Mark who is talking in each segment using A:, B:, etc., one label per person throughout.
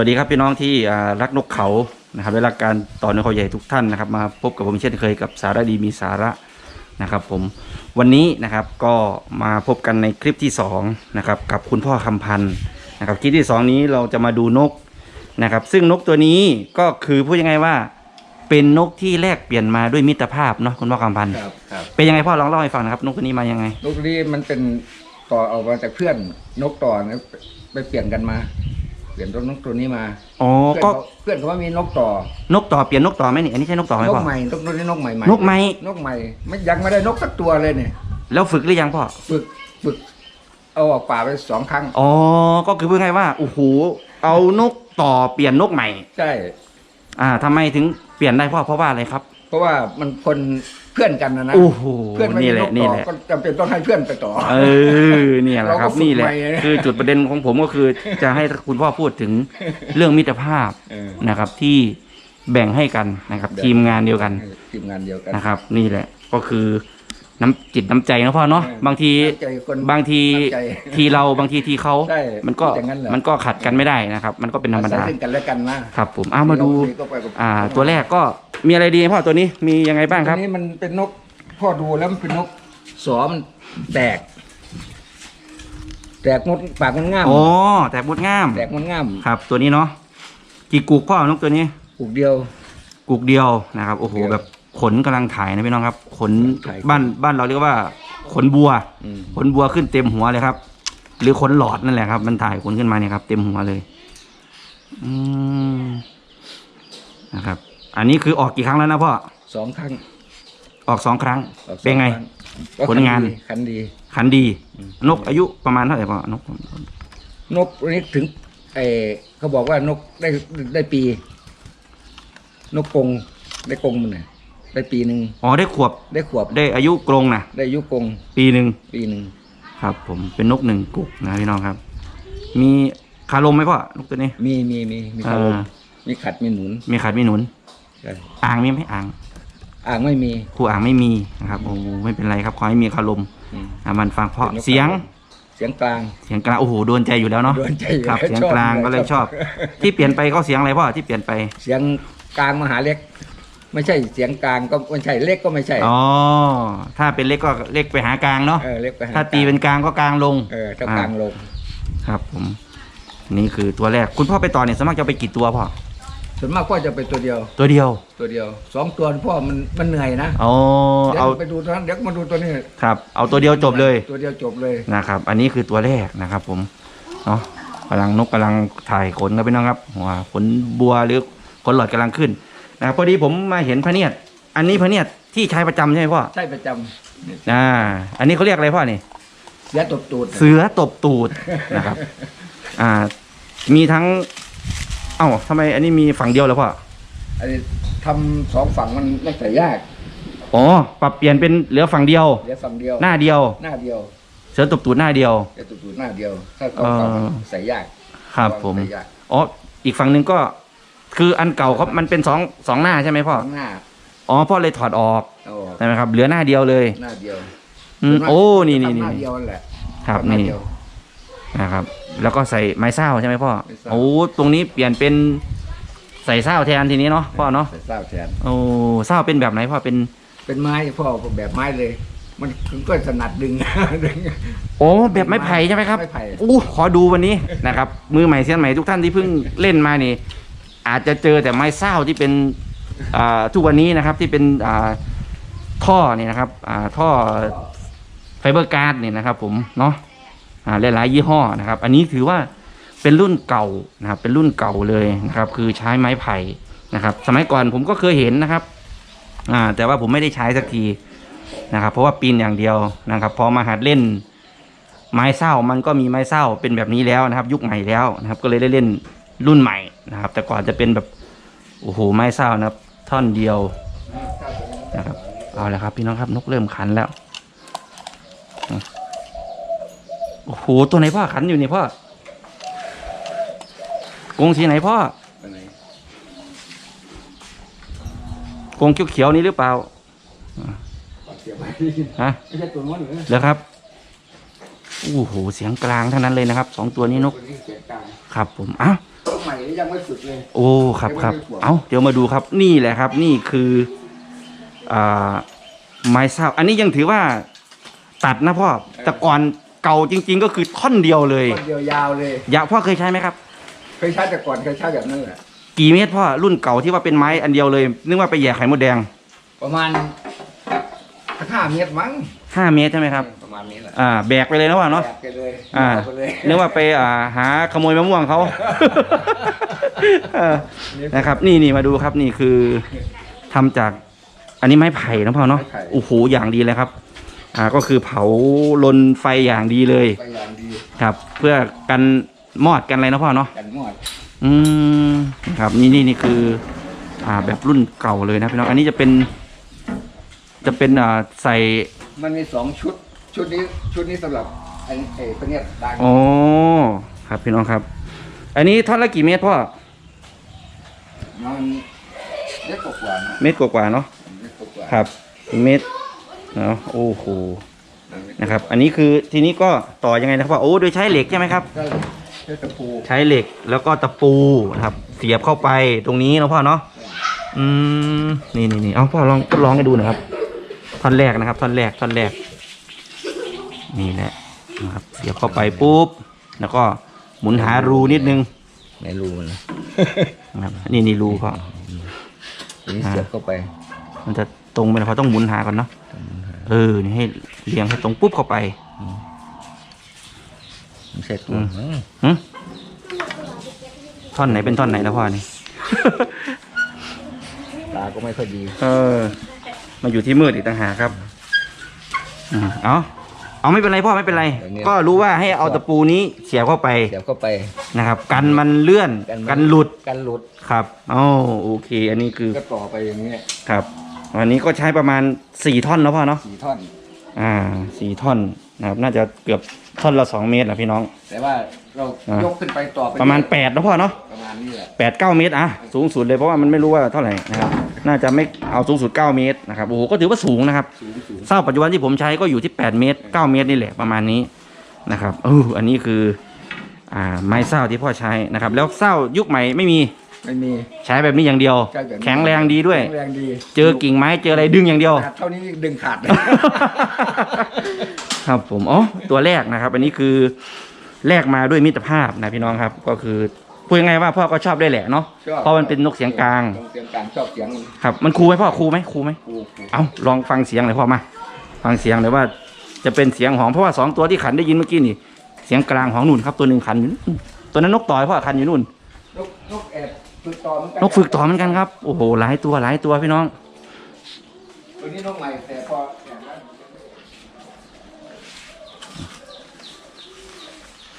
A: สวัสดีครับพี่น้องที่อ่ารักนกเขานะครับและรักการต่อนกเขาใหญ่ทุกท่านนะครับมาพบกับผมเช่นเคยกับสาระดีมีสาระนะครับผมวันนี้นะครับก็มาพบกันในคลิปที่สองนะครับกับคุณพ่อคำพันธ์นะครับคลิปที่สองนี้เราจะมาดูนกนะครับซึ่งนกตัวนี้ก็คือพูดยังไงว่าเป็นนกที่แลกเปลี่ยนมาด้วยมิตรภาพเนาะคุณพ่อคำพันธ์
B: ครับครับ
A: เป็นยังไงพ่อลองเล่าให้ฟังนะครับนกตัวนี้มายังไง
B: นกนี้มันเป็นต่อเอามาจากเพื่อนนกต่อนะไปเปลี่ยนกันมาเป ลี่ยนตัวนกตัวนี้มา
A: อ๋อ
B: เพื่อน
A: ก็
B: เขาเพื่อนเขาว่ามีนกต่อน
A: กต่อเปลี่ยนนกต่อไหมนี่อันนี้ใช่นกต่อไหม
B: นก
A: พ่อ
B: ใหม่นกตัวนี้นกใหม่ใหม่
A: นกไหม
B: นกใหม่ไม่ยังไม่ได้นกสักตัวเลยเนี่ย
A: แล้วฝึกหรือยังพ่อ
B: ฝึกฝึก เอาออกป่าไปสองครั้ง
A: อ๋อก็คือพูดง่ายๆว่าโอ้โหเอานกต่อเปลี่ยนนกใหม่
B: ใช่
A: อ่าทำไมถึงเปลี่ยนได้พ่อเพราะว่าอะไรครับ
B: เพราะว่ามันคนเพื่อนกันนะนะ
A: โอ้โห
B: เพื่อนไม่
A: นี่
B: มี
A: แห
B: น
A: ละ
B: ก
A: นี่
B: ต่อ
A: แหละ
B: ก็จำเป็นต้องให้เพื่อนไปต่อ
A: เออเนี่ยแหละครับ
B: เราก็ฝึก
A: นี่แหละ
B: ใหม่นะ
A: คือจุดประเด็นของผมก็คือ จะให้คุณพ่อพูดถึงเรื่องมิตรภาพ
B: เออ
A: นะครับที่แบ่งให้กันนะครับ ทีมงานเดียวกัน
B: ทีมงานเดียวกัน
A: นะครับ นี่แหละก็คือ น้ำจิตน้ำใจนะพ่อเนาะ
B: เออบา
A: งที
B: น้ำใจคน
A: บางที
B: น้ำใจ
A: ทีเราบางทีทีเขา
B: ใช่
A: มันก็
B: อย่างนั้นแหละ
A: มันก็ขัดกันไม่ได้นะครับ มันก็เป็นธรรมดา
B: อาศัยซึ่งกันและกันนะครับ
A: ผมเอามาดู
B: ก็ไปกับ
A: อ่าตัวแรกก็มีอะไรดีพ่อตัวนี้มียังไงบ้างครับ
B: อันนี้มันเป็นนกพ่อดูแล้วมันเป็นนกสอมนแตก แตกมดปากมันง่าม
A: อ๋อแต่บุดงาม
B: แตกมันง่าม
A: ครับ ตัวนี้เนาะกี่กุกพ่อนกตัวนี้
B: ปลูกเดียว
A: กุกเดียวนะครับ โอ้โห
B: กุกเดียว
A: แบบ ขนกำลังถ่ายนะพี่น้องครับ ขน
B: ถ่าย
A: บ้านบ้านเราเรียกว่า ขนบัว
B: อืม
A: ขนบัวขึ้นเต็มหัวเลยครับ หรือขนหลอดนั่นแหละครับ มันถ่ายขนขึ้นมาเนี่ยครับ เต็มหัวเลย อืมนะครับ อันนี้คือออกกี่ครั้งแล้วนะพ่อ
B: สองครั้ง
A: ออกสองครั้ง
B: ออกสอ
A: เป็นไง
B: ครั้ก็
A: ผลงาน
B: คันดี
A: ขันดีนกอายุประมาณเท่าไหร่พ่อนก
B: นกนี้ถึงไอเขาบอกว่านกได้ได้ปี นกกรงได้กรงมันน่ะ ได้ปีหนึ่ง
A: อ๋อได้ขวบ
B: ได้ขวบ
A: ได้อายุกรงนะ
B: ได้อายุกรง
A: ปีหนึ่ง
B: ปีหนึ่ง
A: ครับ ผมเป็นนกหนึ่งกุกนะพี่น้องครับ มีคาลมไหมพ่อนกตัวนี้
B: มีมีมีมีคารม
A: อ่า
B: มีขัดมีหนุน
A: มีขัดมีหนุน
B: ใช่
A: อ่างมีไหมอ่าง
B: อ่างไม่มี
A: ครูอ่างไม่มีนะครับโอ้โหไม่เป็นไรครับขอให้มีคารม
B: อืม
A: อะมันฟังเพราะ
B: เป็นนก
A: เสียง
B: เสียงกลาง
A: เสียงกลางโอ้โหโดนใจอยู่แล้วเนาะ
B: โดนใจอยู่
A: ครับ
B: แล้ว
A: เสียง
B: ชอบ
A: กลาง
B: อยู่
A: ก็เลย
B: ช
A: ช
B: อ
A: อบบที่เปลี่ยนไปก็เสียงอะไรพ่อที่เปลี่ยนไป
B: เสียงกลางมหาเล็ก ไม่ใช่เสียงกลางก็ไม่ใช่เล็กก็ไม่ใช่
A: อ๋อถ้าเป็นเล็กก็เล็กไปหากลางเนาะ
B: เออเล็กไปห
A: ถ้าตีเป็นกลางก็กลางลง
B: เออถ้ากลางลง
A: ครับผม นี่คือตัวแรกคุณพ่อไปต่อเนี่ยสวนมัครจะเอาไปกี่ตัวพ่อ
B: ส่วนมากพ่อจะไปตัวเดียว
A: ตัวเดียว
B: ตัวเดียวสองตัวพ่อมันมันเหนื่อยนะ
A: อ๋อ
B: เดี๋ยว
A: เอา
B: ไปดูตัวนั้นเดี๋ยวมาดูตัวนี้
A: ครับ เอาตัวเดียวจบเลย
B: ตัวเดียวจบเลย
A: นะครับ อันนี้คือตัวแรกนะครับ ผมเนาะกำลังนกกำลังถ่ายขนนะพี่น้องครับหัวขนบัวหรือขนหลอดกำลังขึ้น นะครับพอดีผมมาเห็นพระเนียด อันนี้พระเนียดที่ใช้ประจำใช่ไหมพ่อ
B: ใช่ประจำนี่
A: อ่าอันนี้เขาเรียกอะไรพ่อนี่
B: เสียตบตูด
A: เสือตบตูดนะครับ อ่า มีทั้ง เอ้าทำไม อันนี้มีฝั่งเดียวเหรอพ่อ
B: อันนี้ทำสองฝั่งมันไม่ใส่ยาก
A: อ๋อปรับเปลี่ยนเป็นเหลือฝั่งเดียว
B: เดี๋ยวฝั่งเดียว
A: หน้าเดียว
B: หน้าเดียว
A: เสือตบตูดหน้าเดียว
B: เดี๋ยวตบตูดหน้าเดียวถ้าสองฝั่ง
A: เออ
B: ใส่ยาก
A: ครับผม
B: ใส่ยาก
A: อ๋ออีกฝั่งหนึ่งก็ คืออันเก่าเขามันเป็นสองสองหน้าใช่ไหมพ่อ
B: ข้างหน้า
A: อ๋อพ่อเลยถอดออก
B: เอาออก
A: ใช่ไหมครับ เหลือหน้าเดียวเลย
B: หน้าเดียว
A: อืม
B: ส่วมาก
A: โอ้นี่นี่
B: ทำ
A: นี่
B: หน้าเดียวนั่นแหละ
A: ครับ
B: ทำหา
A: นี่
B: เดียว
A: นะครับ แล้วก็ใส่ไม้เศร้าใช่ไหมพ่อ
B: ไม้เศร้า
A: โอ้ตรงนี้เปลี่ยนเป็นใส่เศร้าแทนทีนี้เนาะพ่อเนาะ
B: ใส่เศร้าแทน
A: โอ้เศร้าเป็นแบบไหนพ่อเป็น
B: เป็นไม้พ่อแบบไม้เลย มันก็ถนัดดึง ดึง
A: โอ้แบบไม้ไผ่ใช่ไหมครับ
B: ไม้ไผ่
A: อู้ขอดูวันนี้นะครับ มือใหม่เซียนใหม่ทุกท่านที่เพิ่งเล่นมานี่ อาจจะเจอแต่ไม้เศร้าที่เป็นทุกวันนี้นะครับที่เป็นท่อเนี่ยนะครับท่อไฟเบอร์การ์ดนี่ยนะครับ ผมเนาะหลายๆยี่ห้อนะครับ อันนี้ถือว่าเป็นรุ่นเก่านะครับ เป็นรุ่นเก่าเลยนะครับ คือใช้ไม้ไผ่นะครับ สมัยก่อนผมก็เคยเห็นนะครับแต่ว่าผมไม่ได้ใช้สักทีนะครับ เพราะว่าปีนอย่างเดียวนะครับ พอมาหัดเล่นไม้เศร้ามันก็มีไม้เศร้าเป็นแบบนี้แล้วนะครับ ยุคใหม่แล้วนะครับ ก็เลยได้เล่น รุ่นใหม่นะครับ แต่ก่อนจะเป็นแบบโอ้โหไม้เศร้านะครับ ท่อนเดียวนะครับ เอาละครับ พี่น้องครับนกเริ่มขันแล้วโอ้โหตัวไหนพ่อขันอยู่นี่พ่อกรงสีไหนพ่อ
B: ไปไหน
A: กรงเขียวๆนี้หรือเปล่า
B: เสียบไม้
A: ฮะ
B: ไม่ใช่ตัวนู้นหรือ
A: เหรอครับโอ้โหเสียงกลางทั้งนั้นเลยนะครับสองตัวนี้นก
B: ตัวนี้เสียงกลาง
A: ครับผมอ้าว
B: นกใหม่ยังไม่ฝึกเลย
A: โอ้ครับครับ เอาเดี๋ยวมาดูครับ นี่แหละครับ นี่คืออ่าไม้เศร้าอันนี้ยังถือว่าตัดนะพ่อแต่ก่อนเก่าจริง ๆ ก็คือท่อนเดียวเลย
B: ต้นเดียวยาวเลย
A: อยากพ่อเคยใช้ไหมครับ
B: เคยใช้แต่ก่อนเคยใช้แบบนั้นแหละ
A: กี่เมตรพ่อรุ่นเก่าที่ว่าเป็นไม้อันเดียวเลย นึกว่าไปแย่ไข่มดแดง
B: ประมาณ ห้าเมตรมั้ง
A: ห้าเมตรใช่ไหมครับ
B: ประมาณนี้แหละ
A: อ่า แบกไปเลยนะพ่อเนาะ
B: แบกไปเลย
A: อ่า
B: เไปเลย
A: นึกว่าไปอ่าหาขโมยมะม่วงเขาเออนะครับ นี่นี่มาดูครับนี่คือทำจากอันนี้ไม้ไผ่นะพ่อเนาะโอ้โหอย่างดีเลยครับ อ่าก็คือเผาลนไฟอย่างดีเลย
B: ไปอย่างดี
A: ครับ เพื่อกันมอดกันอะไรนะพ่อเนาะ
B: กันหมด
A: อืมครับนี่นี่นี่คือ อ่าแบบรุ่นเก่าเลยนะพี่น้องอันนี้จะเป็น จะเป็นอ่าใส่
B: มันมีสองชุด ชุดนี้ชุดนี้สำหรับไอ้ไอ้พวกเนี้ยดัง
A: อ๋อ ครับพี่น้องครับ อันนี้ท่อนละกี่เมตรพ่อ
B: มันเล็กกว่าๆนะ
A: เมตรกว่าๆเนาะ
B: เล็กกว่าๆ
A: ครับ เมตร เนาะ โอ้โห นะครับ อันนี้คือทีนี้ก็ต่อยังไงนะครับพ่อโอ้ โดยใช้เหล็กใช่ไหมครับ
B: ก็ใช้ตะปู
A: ใช้เหล็กแล้วก็ตะปูนะครับ เสียบเข้าไปตรงนี้เนาะพ่อเนาะ อืม นี่นี่นี่เอาพ่อลองทดลองให้ดูหน่อยครับ ท่อนแรกนะครับ ท่อนแรกท่อนแรก นี่แหละนะครับ เสียบเข้าไปปุ๊บ แล้วก็หมุนหารูนิดนึง
B: ไม่รู้มันนะ
A: นะครับนี่นี่รูพ่อ
B: ทีนี้เสียบเข้าไป
A: มันจะตรงไปนะเพราะต้องหมุนหาก่อนเนาะเออนี่ให้เรียงให้ตรงปุ๊บเข้าไป
B: ไม่ใช่ตัว
A: อืมหึท่อนไหนเป็นท่อนไหนแล้วพ่อนี่
B: ตาก็ไม่ค่อยดี
A: เออ มาอยู่ที่มืดอีกต่างหากครับอืมเอาเอาไม่เป็นไรพ่อไม่เป็นไรก็รู้ว่าให้เอาตะปูนี้เสียบเข้าไป
B: เสียบเข้าไป
A: นะครับ กันมันเลื่อน
B: กันมัน
A: กันหลุด
B: กันหลุด
A: ครับอ๋อโอเค อันนี้คือ
B: ก็ต่อไปอย่างนี้ย
A: ครับวันนี้ก็ใช้ประมาณสี่ท่อนแล้วพ่อเนาะ
B: สี่ท่อน
A: อ่าสี่ท่อนนะครับน่าจะเกือบท่อนละสองเมตรแหละพี่น้อง
B: แต่ว่าเรา
A: อ่าย
B: ยกขึ้นไปต่อไป
A: ประมาณแปดแล้วพ่อเนาะ
B: ประมาณนี้แหละ
A: แปดเก้าเมตรอะสูงสุดเลยเพราะว่ามันไม่รู้ว่าเท่าไหร่นะครับ น่าจะไม่เอาสูงสุดเก้าเมตรนะครับโอ้โหก็ถือว่าสูงนะครับ
B: สูงสูง
A: เศร้าปัจจุบันที่ผมใช้ก็อยู่ที่แปดเมตรเก้าเมตรนี่แหละประมาณนี้นะครับเอออันนี้คืออ่าไม้เศร้าที่พ่อใช้นะครับ แล้วเศร้ายุคใหม่ไม่มี
B: ไม่มี
A: ใช้แบบนี้อย่างเดียว
B: ใช้แบบนี้
A: แข็งแรงดีด้วย
B: แข็งแรงดี
A: เจอกิ่งไม้เจออะไรดึงอย่างเดียว
B: ขาดเท่านี้ดึงขาด
A: ครับผมอ๋อตัวแรกนะครับ อันนี้คือแลกมาด้วยมิตรภาพนะพี่น้องครับ ก็คือ พูดง่ายๆว่าพ่อก็ชอบได้วยแหละเนาะ
B: ชอบ
A: เพราะมันเป็นนกเสียงกลาง
B: นกเสียงกลางชอบเสียงมัน
A: ครับ มันคูไหมพ่อคูไหมคูไหม
B: กูกู
A: เอาลองฟังเสียงหน่อยพ่อมาฟังเสียงหน่อยว่า จะเป็นเสียงหองเพราะว่าสองตัวที่ขันได้ยินเมื่อกี้นี่ เสียงกลางของนุ่นครับตัวหนึ่งขันอยู่นู่นตัวนั้นนกต่อยพ่อขันอยู่นู่น
B: นกนกแอบฝึกต่อเหมือนกัน
A: นกฝึกต่อเหมือนกันครับโอ้โหหลายตัวหลายตัวพี่น้อง
B: ตัวนี้นกใหม่แต่พอ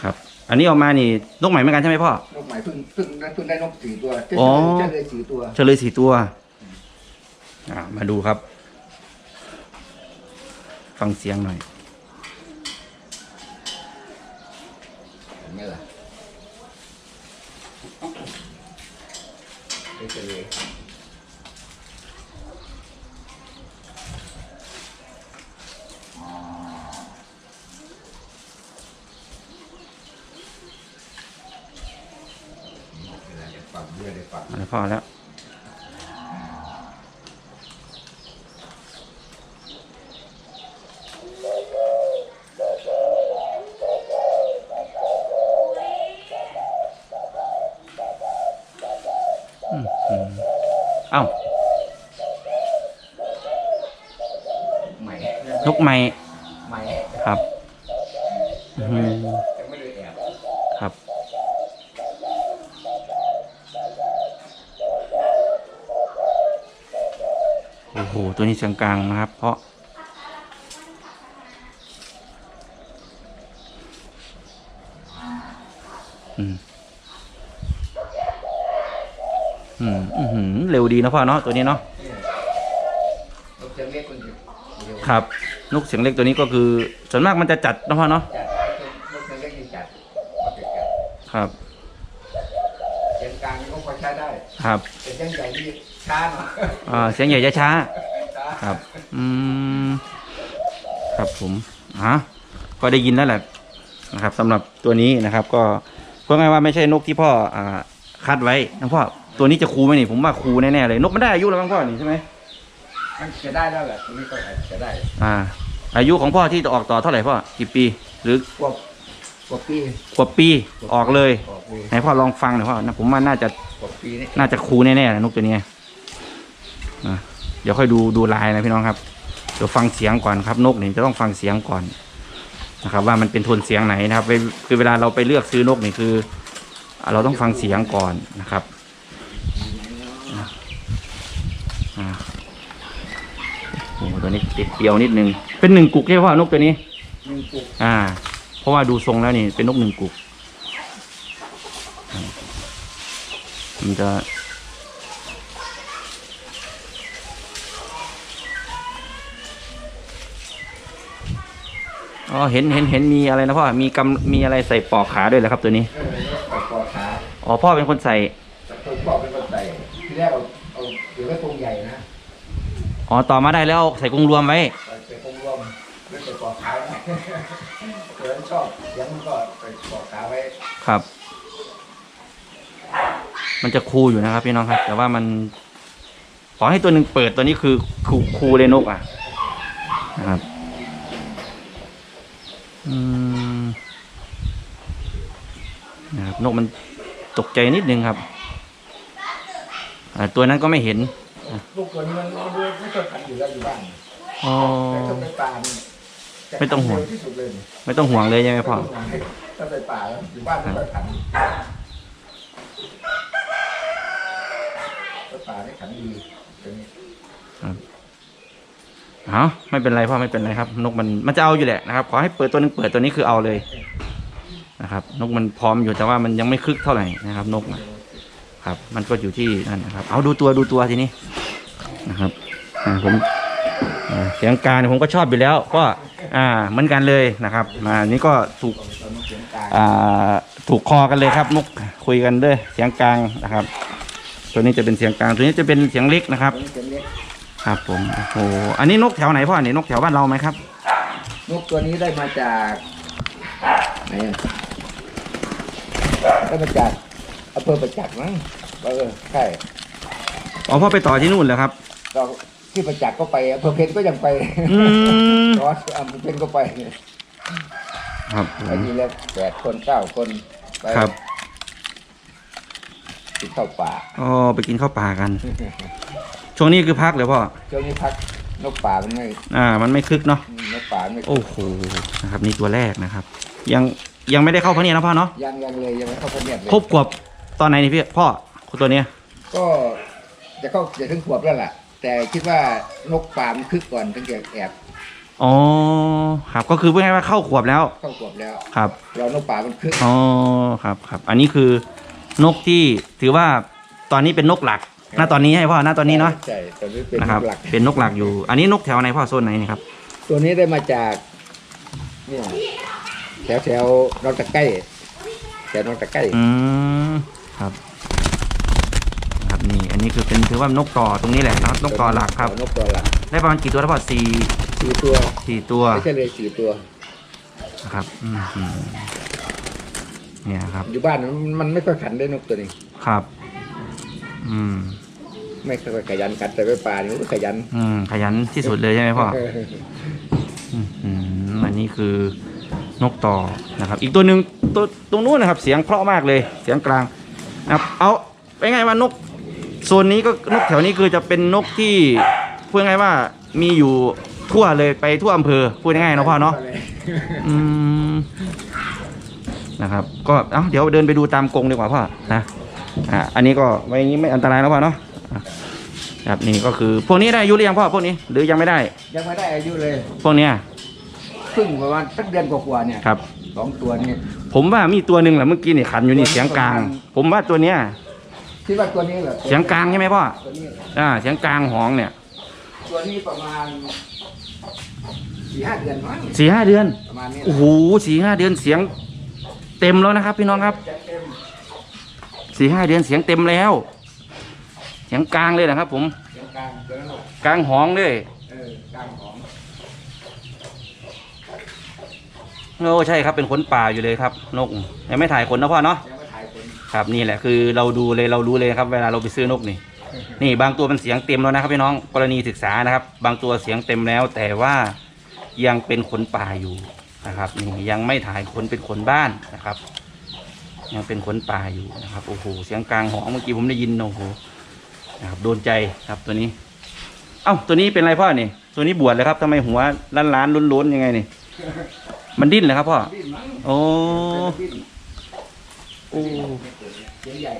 B: แอบแล้ว
A: ครับอันนี้ออกมานี่นกใหม่เหมือนกันใช่ไหมพ่อ
B: นกใหม่เพิ่งเพิ่งได้เพิ่งได้นกสี่ตัวเจะ
A: อ๋อ
B: จะเลยสี่ตัว
A: เฉลยสี่ตัว อ่า มาดูครับ ฟังเสียงหน่อย
B: เห็นไหมล่ะได้เฉลยเดี๋ยวฝังเดี๋ยวเดี๋ยวฝัง
A: มาแล้ว พ่อแล้วอืมอืมเอ้า
B: ใหม่
A: นกใหม่
B: ใหม่
A: ครับอื้อหือ
B: ยังไม่ได้แอบ
A: ครับ โอ้โห ตัวนี้เสียงกลางนะครับ เพราะ อืม อืมอือหือเร็วดีนะพ่อเนาะตัวนี้เนาะ
B: นกเสียงเล็กคนเดียวเดียว
A: ครับนกเสียงเล็กตัวนี้ก็คือส่วนมากมันจะจัดนะพ่อเนาะ
B: จัดนกเสียงเล็กนี่จัดเขาจะจัด
A: ครับ
B: เสียงกลางนี่ก็พอใช้ได้
A: ครับ
B: แต่เสียงใหญ่นี่ช้าหน่อย
A: อ่าเสียงใหญ่จะช้า
B: ช้า
A: ครับ อืม ครับผมอะก็ได้ยินแล้วแหละนะครับสำหรับตัวนี้นะครับ ก็พูดง่ายๆว่าไม่ใช่นกที่พ่ออ่าคัดไว้นะพ่อตัวนี้จะคูไหมนี่ผมว่าคูแน่ๆเลย นกมันได้อายุแล้วมั้งพ่อนี่ใช่ไหม
B: มันจะได้แล้วแหละตรงนี้ก็อาจจะได้
A: อ่า อายุของพ่อที่จะออกต่อเท่าไหร่พ่อกี่ปี หรือก
B: ว่ากว่าปี
A: กว่าปีออกเลย
B: กว่าปี
A: ไหนพ่อลองฟังหน่อยพ่อนะผมว่าน่าจะ
B: กว่าปีนี่
A: น่าจะคูแน่ๆนะนกตัวนี้อะเดี๋ยวค่อยดูดูลายนะพี่น้องครับเดี๋ยวฟังเสียงก่อนครับนกนี่จะต้องฟังเสียงก่อนนะครับ ว่ามันเป็นโทนเสียงไหนนะครับเวคือเวลาเราไปเลือกซื้อนกนี่คืออะเราต้องฟังเสียงก่อนนะครับอะอะโอ้โหตัวนี้ติดเปรียวนิดนึง เป็นหนึ่งกุกใช่ไหมพ่อนกตัวนี้
B: หนึ่งปุก
A: อ่า เพราะว่าดูทรงแล้วนี่เป็นนกหนึ่งกุกอ่ามันจะ อ๋อเห็นเห็นเห็นมีอะไรนะพ่อมีกำมีอะไรใส่ปอกขาด้วยเหรอครับตัวนี้
B: เออแล้วก็ปอขา
A: อ๋อพ่อเป็นคนใส่
B: แต่ผมบอกเป็นคนใส่ที่แรกเอาเอาเดี๋ยวไว้ตรงใหญ่นะ
A: อ๋อต่อมาได้แล้วใส่กรงรวมไว้
B: ใส่ไปตรงรวมแล้วใส่ปอขาไว้เผื่อชอบเสียังมันก็ใส่ปอขาไว้
A: ครับ มันจะคูลอยู่นะครับพี่น้องครับ แต่ว่ามัน ขอให้ตัวหนึ่งเปิดตัวนี้คือคูคูลเลยนกอะนะครับอืม นะครับนกมันตกใจนิดนึงครับอ่าตัวนั้นก็ไม่เห็น
B: ลูกตัวนี้มันมันดูไม่เคยขันอยู่แล้วอยู่บ้าน
A: อ๋อ
B: แต่ถ้าไปป่านี่จะ
A: ไม่ต้องห่วง
B: ขันเร็ที่สุดเลยนี่
A: ไม่ต้องห่วงเลยใช่ไหมพ่อ
B: ไม่ต้องห่วงถ้าไปป่าแล้วอยู่บ้านไม่ค่อยขันไปป่าได้ขันดีตัวนี้
A: เอาไม่เป็นไรพ่อไม่เป็นไรครับ นกมันมันจะเอาอยู่แหละนะครับ ขอให้เปิดตัวนึงเปิดตัวนี้คือเอาเลยนะครับ นกมันพร้อมอยู่แต่ว่ามันยังไม่คึกเท่าไหร่นะครับ นกนะครับ มันก็อยู่ที่นั่นนะครับ เอาดูตัวดูตัวทีนี้นะครับผมเสียงการผมก็ชอบอยู่แล้ว ก็อ่าเหมือนกันเลยนะครับมาอันนี้ก็ถูก
B: อ่า
A: ถูกคอกันเลยครับนกคุยกันด้วยเสียงกลางนะครับ ตัวนี้จะเป็นเสียงกลางตัวนี้จะเป็นเสียงเล็กนะครับ
B: ตัวนี้เสียงเล็ก
A: ครับผมโอ้โหอันนี้นกแถวไหนพ่อเนี่ยนกแถวบ้านเราไหมครับ
B: นกตัวนี้ได้มาจากไหนอะได้มาจากอำเภอประจักษ์มั้งเออใช่
A: อ๋อพ่อไปต่อที่นู่นเหรอครับ
B: เราที่ประจักษ์ก็ไปอำเภอเพชรก็ยังไป
A: อืม
B: ตอนอำเภอเพชรก็ไป
A: ครับผ
B: ไป
A: ม
B: ทีละแปดคนเก้าคนไป
A: ครับ
B: ติดเข้าป่า
A: อ๋อไปกินข้าวป่ากัน ช่วงนี้คือพักเลยพ่อ
B: ช่วงนี้พักนกป่ามันไม่
A: อ่า มันไม่คึกเนาะ
B: นกป่าไม่
A: โอ้โหนะครับนี่ตัวแรกนะครับ ยังยังไม่ได้เข้าพะเนียดนะพ่อเนาะ
B: ยังยังเลยยังไม่เข้าพเนียดเลย
A: ครบขวบตอนไหนนี่พี่พ่อตัวเนี้ย
B: ก็จะเข้าจะถึงขวบแล้วล่ะ แต่คิดว่านกป่ามันคึกก่อนถึงจะแอบ
A: อ๋อครับก็คือเพื่อให้ว่าเข้าขวบแล้ว
B: เข้าขวบแล้ว
A: ครับ
B: เรานกป่ามันคึก
A: อ๋อครับครับ อันนี้คือนกที่ถือว่าตอนนี้เป็นนกหลัก ณตอนนี้ให้พ่อณตอนนี้เนาะ
B: ใช่ตอนนี้เป็น
A: นะครับ
B: นกหลัก
A: เป็นนกหลักอยู่ อันนี้นกแถวไหนพ่อโซนไหนนี่ครับ
B: ตัวนี้ได้มาจากเนี่ยแถวแถวๆนองตะไก้แถวนองตะไก้
A: อืมครับครับนี่อันนี้คือเป็นถือว่านกต่อตรงนี้แหละนะนกต่อหลักครับ
B: นกต่อหลัก
A: ได้ประมาณกี่ตัวแล้วพ่อสี่
B: สี่ตัว
A: สี่ตัว
B: ไม่ใช่เลยสี่ตัว
A: นะครับอืมอืมเนี่ยครับ
B: อยู่บ้านมันมันไม่ค่อยขันได้นกตัวนี้
A: ครับ อืม
B: ไม่ค่อยขยันกัดแต่ไปป่านี่ก็ขยัน
A: อืม ขยันที่สุดเลยใช่ไหมพ่ออืมอันนี้คือนกต่อนะครับ อีกตัวหนึ่งตัวตรงนู้นนะครับ เสียงเพราะมากเลยเสียงกลางนะครับ เอาไปนไงว่านกโซนนี้ก็นกแถวนี้คือจะเป็นนกที่พูดง่ายว่ามีอยู่ทั่วเลยไปทั่วอำเภอพูดง่ายๆนะพ่อเนาะอืมนะครับ ก็เอ้าเดี๋ยวเดินไปดูตามกรงดีกว่าพ่อนะอ่าอันนี้ก็ไว้อย่างนี้ไม่อันตรายแล้วพ่อเนาะ ครับนี่ก็คือพวกนี้ได้อายุหรือยังพ่อพวกนี้ หรือยังไม่ได้
B: ยังไม่ได้อายุเลย
A: พวกเนี้ย
B: เพิ่งประมาณสักเดือนกว่าๆเนี่ย
A: ครับ
B: สองตัวนี้
A: ผมว่ามีตัวหนึ่งแหละเมื่อกี้นี่ขันอยู่นี่เสียงกลาง ผมว่าตัวเนี้ย
B: คิดว่าตัวนี้เหรอ
A: เสียงกลางใช่ไหมพ่อ
B: ตัวนี้
A: อ่าเสียงกลางหองเนี่ย
B: ตัวนี้ประมาณสี่ห้าเดือนมั้ง
A: สี่ห้าเดือน
B: ประมาณนี้แห
A: โอ้
B: ละ
A: โหสี่ห้าเดือนเสียงเต็มแล้วนะครับ พี่น้องครับ
B: จะเต็ม
A: สี่ห้าเดือนเสียงเต็มแล้ว เสียงกลางเลยนะครับ ผม
B: เสียงกลางตัวนั้นหรอก
A: กลางหองเลย
B: เออกลางของ
A: โอ้ใช่ครับเป็นขนป่าอยู่เลยครับ นกยังไม่ถ่ายขนนะพ่อเนาะ
B: ยังไม่ถ่ายคน
A: ครับนี่แหละคือเราดูเลยเรารู้เลยครับ เวลาเราไปซื้อนกนี่ นี่บางตัวมันเสียงเต็มแล้วนะครับพี่น้องกรณีศึกษานะครับ บางตัวเสียงเต็มแล้ว แต่ว่ายังเป็นขนป่าอยู่นะครับนี่ยังไม่ถ่ายขนเป็นขนบ้านนะครับ ยังเป็นขนป่าอยู่นะครับโอ้โหเสียงกลางหองเมื่อกี้ผมได้ยินโอ้โห นะครับโดนใจครับตัวนี้ เอ้าตัวนี้เป็นไรพ่อนี่ตัวนี้บวชเลยครับทำไมหัวล้านล้านๆล้นๆยังไงนี่มันดิ้นเหรอครับพ่อ
B: ดิ้นมั้ง
A: โอ้
B: ดิ้น
A: โอ้
B: เสียงใหญ่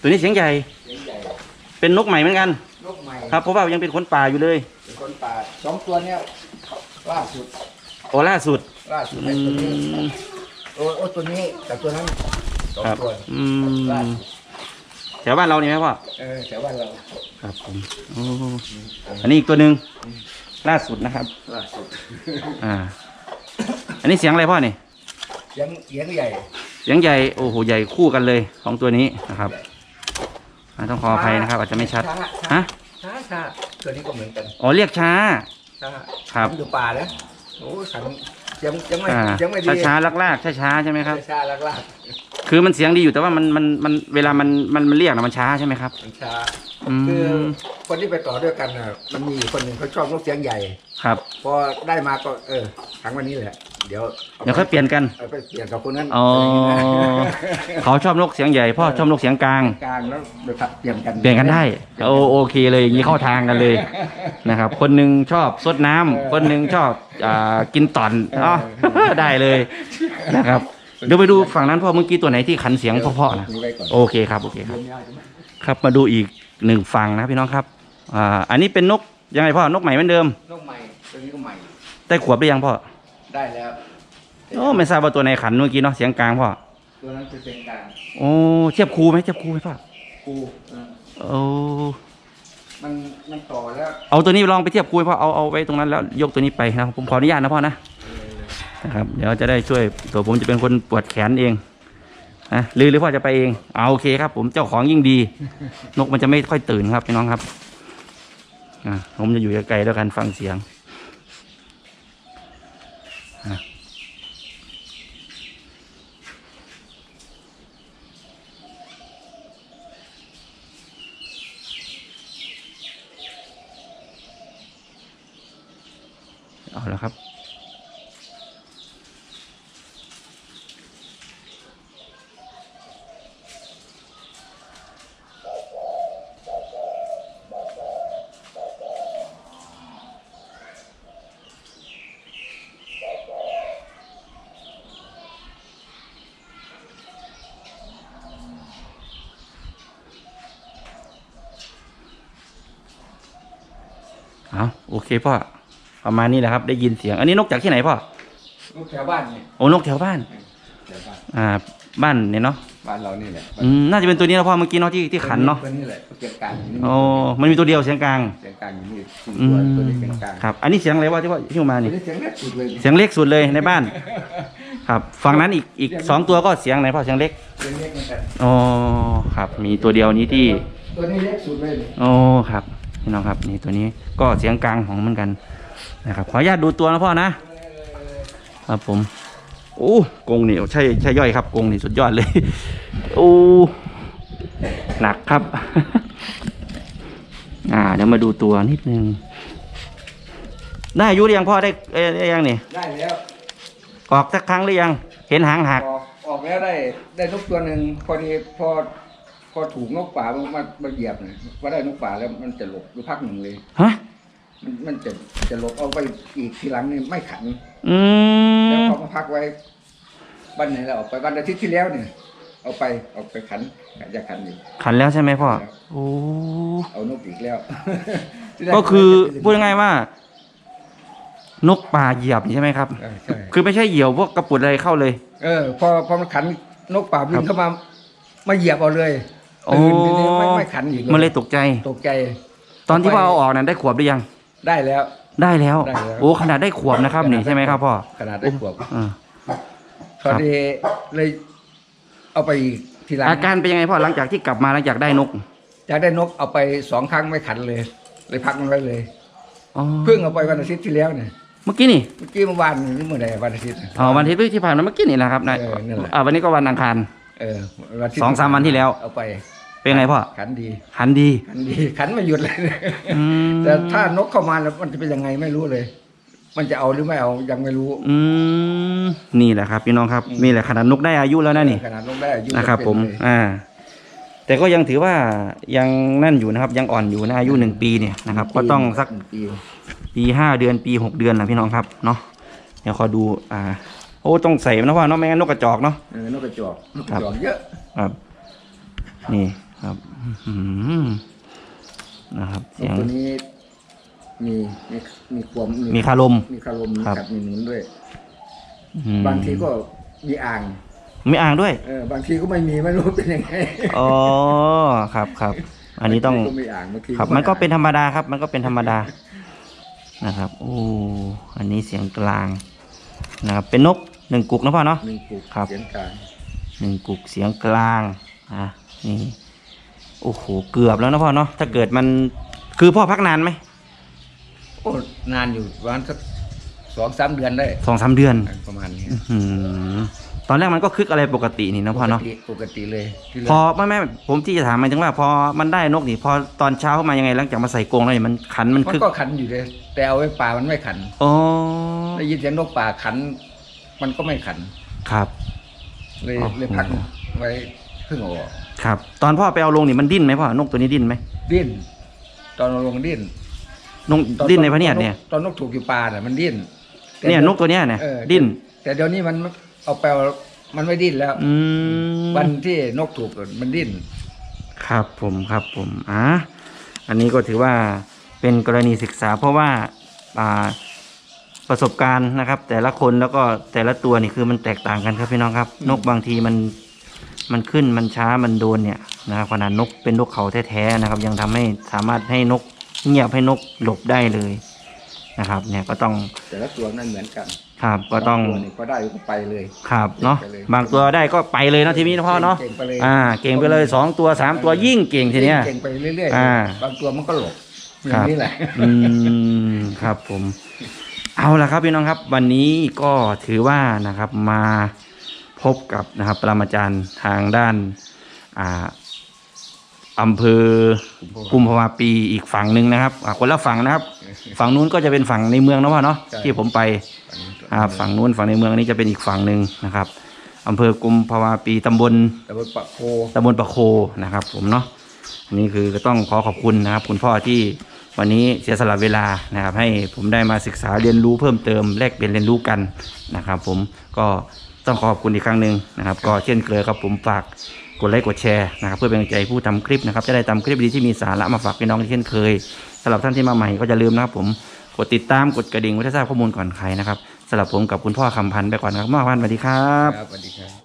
A: ตัวนี้เสียงใหญ่
B: เสียงใหญ่
A: เป็นนกใหม่เหมือนกัน
B: นกใหม่
A: ครับเพราะว่ายังเป็นขนป่าอยู่เลย
B: เป็นคนป่าสองตัวเนี้ยล่าสุด
A: โอ้ล่าสุด
B: ล่าสุดใน
A: อื
B: ตัวนี้
A: ม
B: โอ้โอ้ตัวนี้กับตัวนั้นสอง
A: ครับ
B: ตัว
A: อื
B: ล่ามสุด
A: แถวบ้านเรานี่ไหมพ่อ
B: เออแต่ว่าเรา
A: ครับผมโอ้อันนี้อีกตัวหนึ่งล่าสุดนะครับ
B: ล่าสุด
A: อ่า อันนี้เสียงอะไรพ่อนี่
B: เสียงเสียงใหญ่
A: เสียงใหญ่โอ้โหใหญ่คู่กันเลยของตัวนี้นะครับอ่าต้องขออภัยนะครับ อาจจะไม่ชัด
B: ช้า
A: ฮะ
B: ช้าช้าตัวนี้ก็เหมือนกัน
A: อ๋อเรียกช้า
B: ช้า
A: ครับ
B: ขันอยู่ป่านะโอ้ขัน ยังยังไม่
A: อ่า
B: ยังไม่ดี
A: ช้าช้าลักลากช้าช้าๆใช่ไหมครับ
B: ช้าๆลาก
A: คือมันเสียงดีอยู่แต่ว่ามันมันมันเวลามันมันมันเรียกนะมันช้าใช่ไหมครับ
B: ๆมันช้า
A: อื
B: คือ
A: ม
B: คนที่ไปต่อด้วยกันน่ะมันมีคนหนึ่งเขาชอบนกเสียงใหญ่
A: ครับ
B: พอได้มาก็เออครั้งวันนี้แหละ เดี๋ยว
A: เดี๋ยวค่อยเปลี่ยนกัน
B: เอาไปเปลี่ยนกับคนนั้น
A: อ๋อะ
B: ไรย่างเงี้ย
A: เขาชอบนกเสียงใหญ่พ่อชอบนกเสียงกลาง
B: กลางแล้วเดี๋ยวเปลี่ยนกัน
A: เปลี่ยนกันได้โอโอเคเลยอย่างนี้เข้าทางกันเลยนะครับ คนหนึ่งชอบซดน้ำคนหนึ่งชอบ อ่ากินต่อนอ๋อได้เลยนะครับเดี๋ยวไปดูฝั่งนั้นพ่อเมื่อกี้ตัวไหนที่ขันเสียงเพราะๆนะ
B: ดูไว้ก่อน
A: โอเคครับโอเคครับ ครับมาดูอีกหนึ่งฝั่งนะพี่น้องครับอ่าอันนี้เป็นนกยังไงพ่อนกใหม่เหมือนเดิม
B: นกใหม่ตัวนี้ก็ใหม่
A: ได้ขวบหรือยังพ่อ
B: ได้แล้ว
A: โอ้ไม่ทราบว่าตัวไหนขันเมื่อกี้เนาะเสียงกลางพ่อ
B: ตัวนั้นคือเสียงกลาง
A: โอ้เทียบครูไหมเทียบครูไหมพ่อ
B: กูเออ
A: โอ้
B: มันมันต่อแล้ว
A: เอาตัวนี้ลองไปเทียบครูให้พ่อเอาเอาไว้ตรงนั้นแล้วยกตัวนี้ไปนะผมขออนุญาตนะพ่อนะนะครับเดี๋ยวจะได้ช่วยตัวผมจะเป็นคนปวดแขนเองนะหรือหรือพ่อจะไปเองเอาโอเคครับ ผมเจ้าของยิ่งดี นกมันจะไม่ค่อยตื่นครับพี่น้องครับอะผมจะอยู่ไกลๆแล้วกันฟังเสียง เอาโอเคพ่อประมาณนี้แหละครับ ได้ยินเสียง อันนี้นกจากที่ไหนพ่อ
B: ลูกแถวบ้านนี่
A: โอ้นกแถวบ้าน
B: แถวบ้าน
A: อ่า บ้านเนี่ยเนาะ
B: บ้านเรานี่แหละ
A: อืมน่าจะเป็นตัวนี้นะพ่อเมื่อกี้เนาะที่ที่ขันเนาะ
B: ตัวนี้แหละเสียงกลางอยู่นี่
A: โอ้มันมีตัวเดียวเสียงกลาง
B: เสียงกลางอยู่นี่
A: อื
B: ตัว
A: ม
B: ตัวนี้เสียงกลาง
A: ครับ อันนี้เสียงอะไรวะที่ว่าที่มา
B: ตัว
A: นี่
B: นี้เสียงเล็กสุดเลย
A: เสียงเล็กสุดเลยในบ้าน ครับฝั่งนั้นอีกอีกสองตัวก็เสียงไหนพ่อเสียงเล็ก
B: เสียงเล็กเหมือนกัน
A: อ๋อครับ มีตัวเดียวนี้ที่
B: ตัวนี้เล็กสุดเลย
A: โอ้ครับ พี่น้องครับนี่ตัวนี้ก็เสียงกลางของเหมือนกันนะครับขออนุญาตดูตัวนะพ่อนะครับผมโอ้กรงนี่ใช่ใช่ย่อยครับกรงนี่สุดยอดเลยโอ้หนักครับ อ่าเดี๋ยวมาดูตัวนิดนึงได้อายุหรือยังพ่อได้เอ้ยได้ยังนี่
B: ได้แล้ว
A: ออกสักครั้งหรือยัง เห็นหางหัก
B: ออกออกแล้วได้ได้นกตัวหนึ่งพอดีพอ พอถูกนกป่ามันมามาเหยียบเนี่ยว่าได้นกป่าแล้วมันจะหลบอยู่พักหนึ่งเลย
A: ฮะ
B: มันมันจะจะหลบเอาไปอีกทีหลังนี่ไม่ขัน
A: อื
B: แล้ว
A: ม
B: พอมาพักไว้วันไหนเราออกไปวันอาทิตย์ที่แล้วเนี่ย เอาไปเอาไปขันอยากขันอยู่
A: ขันแล้วใช่ไหมพ่อโอ้
B: เอานกอีกแล้ว ที่แร
A: ก็คือพูดง่ายๆว่า นกป่าเหยียบนี่ใช่ไหมครับ
B: เออใช่
A: คือไม่ใช่เหยี่ยวพวกกระปุดอะไรเข้าเลย
B: เออพอพอมันขันนกป่าบิ
A: ครั
B: น
A: บ
B: เข้ามามาเหยียบเอาเลย
A: โอ้
B: ตื่นทีนี้ไม่ไม่ขันอีก
A: มันเลยตกใจ
B: ตกใจ
A: ตอนที่ว่าเอาออกนั้นได้ขวบหรือยัง
B: ได้แล้ว
A: ได้แล้ว
B: ได้แล้ว
A: โอ้ขนาดได้ขวบนะครับนี่ใช่ไหมครับพ่อ
B: ขนาดได้ขวบ
A: อ่า
B: พอดีเลย เอาไปอีกทีหลัง
A: อาการเป็นยังไงพ่อหลังจากที่กลับมาหลังจากได้นก
B: จากได้นกเอาไปสองครั้งไม่ขันเลย เลยพักมันไว้เลย
A: อ๋อ
B: เพิ่งเอาไปวันอาทิตย์ที่แล้วเนี่ย
A: เมื่อกี้นี่
B: เมื่อกี้เมื่อวานนี่เมื่อไหร่วันอาทิตย์น่ะ
A: อ๋อวันอาทิตย์ที่ผ่านมาเมื่อกี้นี่แหละครับนาย
B: เออนั่นแหละ
A: อ่าวันนี้ก็วันอังคาร
B: เออวันที่
A: สองสามวันที่แล้ว
B: เอาไป
A: เป็นไงพ่อ
B: ขันดี
A: หันดี
B: ขันดีขันไม่หยุดเลย
A: อืม
B: แต่ถ้านกเข้ามาแล้วมันจะเป็นยังไงไม่รู้เลย มันจะเอาหรือไม่เอายังไม่รู้
A: อืมนี่แหละครับพี่น้องครับ
B: อืม
A: นี่แหละขนาดนกได้อายุแล้วนะนี่
B: ขนาดนกได้อายุ
A: นะครับ
B: เป็
A: ผม
B: เลย
A: อ่า แต่ก็ยังถือว่ายังนั่นอยู่นะครับ ยังอ่อนอยู่นะอายุหนึ่งปีเนี่ยนะครับ ก็ต้องสัก
B: หนึ่ปี
A: ปีห้าเดือนปีหกเดือนนะพี่น้องครับ เนาะ เดี๋ยวขอดู อ่า โอ้ต้องใส่นะพ่อเนาะไม่งั้นนกกระจอกเนาะ
B: เออนกกระจอกนกก
A: ครั
B: ระ
A: บ
B: จอกเยอะ
A: ครับ นี่ครับอื้อหือนะครับ
B: น
A: เสีย
B: ก
A: ง
B: ตัวนี้มีมีมีความ
A: มีคารม
B: มีคารมมี
A: ครับ
B: กัดมีหนุนด้วย
A: อืม
B: บางทีก็มีอ่าง
A: ไม่อ่างด้วย
B: เออบางทีก็ไม่มีไม่รู้เป็นยังไง
A: อ๋อ ครับครับ อันนี้ต้อง
B: บางทีก็มีอ่างบางที
A: ครับมันก็เป็นธรรมดาครับ มันก็เป็นธรรมดานะครับโอ้อันนี้เสียงกลางนะครับเป็นนก หนึ่งกุกนะพ่อเนาะ
B: หนึ่งปลูก
A: ครับ
B: เสียงกลาง
A: หนึ่งกุกเสียงกลางอะนี่โอ้โหเกือบแล้วนะพ่อเนาะถ้าเกิดมันคือพ่อพักนานไหม
B: โอ้นานอยู่ประมาณสักสองสามเดือนได้
A: สองสามเดือน
B: ประมาณนี้
A: อื้อหือตอนแรกมันก็คึกอะไรปกตินี่นะพ่อเนาะ
B: ปกติปกติเลยที่เหลื
A: พอไม่ไม่ผมที่จะถามหมายถึงว่า พอมันได้นกนี่พอตอนเช้ามายังไงหลังจากมาใส่กรงแล้วนี่มันขันมัน
B: มัน
A: คึก
B: ก็ขันอยู่เลยแต่เอาไว้ป่ามันไม่ขัน
A: อ๋อ
B: ได้ยินเสียงนกป่าขัน มันก็ไม่ขัน
A: ครับ
B: เลย
A: อ๋อ
B: เลยพักไว้เพิ่งเอาออก
A: ครับ ตอนพ่อไปเอาลงนี่มันดิ้นไหมพ่อนกตัวนี้ดิ้นไหม
B: ดิ้น ตอนเอาลงดิ้น
A: นก
B: ตอ
A: ดิ้นในพระเนียดเนี่ย
B: ตอนนกถูกอยู่ป่าน่ะมันดิ้นแต่
A: เนี่ยนกตัวเนี้ยเนี่ย
B: เออ
A: ดิ้น
B: แต่เดี๋ยวนี้มันเอาไปเอามันไม่ดิ้นแล้ว
A: อืม
B: วันที่นกถูกมันดิ้น
A: ครับผมครับผมอะอันนี้ก็ถือว่าเป็นกรณีศึกษาเพราะว่าอ่า ประสบการณ์นะครับ แต่ละคนแล้วก็แต่ละตัวนี่คือมันแตกต่างกันครับพี่น้องครับ นกบางทีมันมันขึ้นมันช้ามันโดนเนี่ยนะครับขนาดนกเป็นนกเขาแท้ๆนะครับ ยังทำให้สามารถให้นกเงียบให้นกหลบได้เลยนะครับ เนี่ยก็ต้อง
B: แต่ละตัวนั่นเหมือนกัน
A: ครับก็ต้อง
B: บาตัวนี่ก็ได้ก็ไปเลย
A: ครับเนาะ
B: ไปเลย
A: บางตัวได้ก็ไปเลยเนาะทีนี้นะพ่อเนาะ
B: เก่งไปเลย
A: อ่า เก่งไปเลยสองตัวสามตัวยิ่งเก่งทีเนี้ย
B: เก่งไปเรื่อย
A: อ่า
B: บางตัวมันก็หลบอ
A: ครั
B: ย่าง
A: บ
B: นี้แหละ
A: อืมครับผม เอาละครับพี่น้องครับวันนี้ก็ถือว่านะครับมาพบกับนะครับปรมาจารย์ทางด้านอ่าอำเภอกุมภาวาปีอีกฝั่งหนึ่งนะครับอ่าคนละฝั่งนะครับ ฝั่งนู้นก็จะเป็นฝั่งในเมืองนะว่าเนาะ
B: ใช่
A: ที่ผมไปอ่าฝั่งนู้นฝั่งในเมืองนี้จะเป็นอีกฝั่งหนึ่งนะครับอำเภอกุมภาวาปีตำบล
B: แต่บนปะโค
A: ตำบลประโคนะครับผมเนาะอันนี้คือก็ต้องขอขอบคุณนะครับ คุณพ่อที่ วันนี้เสียสละเวลานะครับ ให้ผมได้มาศึกษาเรียนรู้เพิ่มเติมแลกเปลี่ยนเรียนรู้กันนะครับ ผมก็ต้องขอบคุณอีกครั้งหนึ่งนะครับ ก็เช่นเคยครับผมฝากกดไลค์กดแชร์นะครับเพื่อเป็นกำลังใจผู้ทำคลิปนะครับ จะได้ทำคลิปดีที่มีสาระมาฝากพี่น้องเช่นเคยสำหรับท่านที่มาใหม่ก็อย่าลืมนะครับผมกดติดตามกดกระดิ่งไว้จะทราบข้อมูลก่อนใครนะครับสำหรับผมกับคุณพ่อคำพันธ์ไปก่อนนะครับพ่อคำพันสวัสดี
B: ครับสวัสดีครับ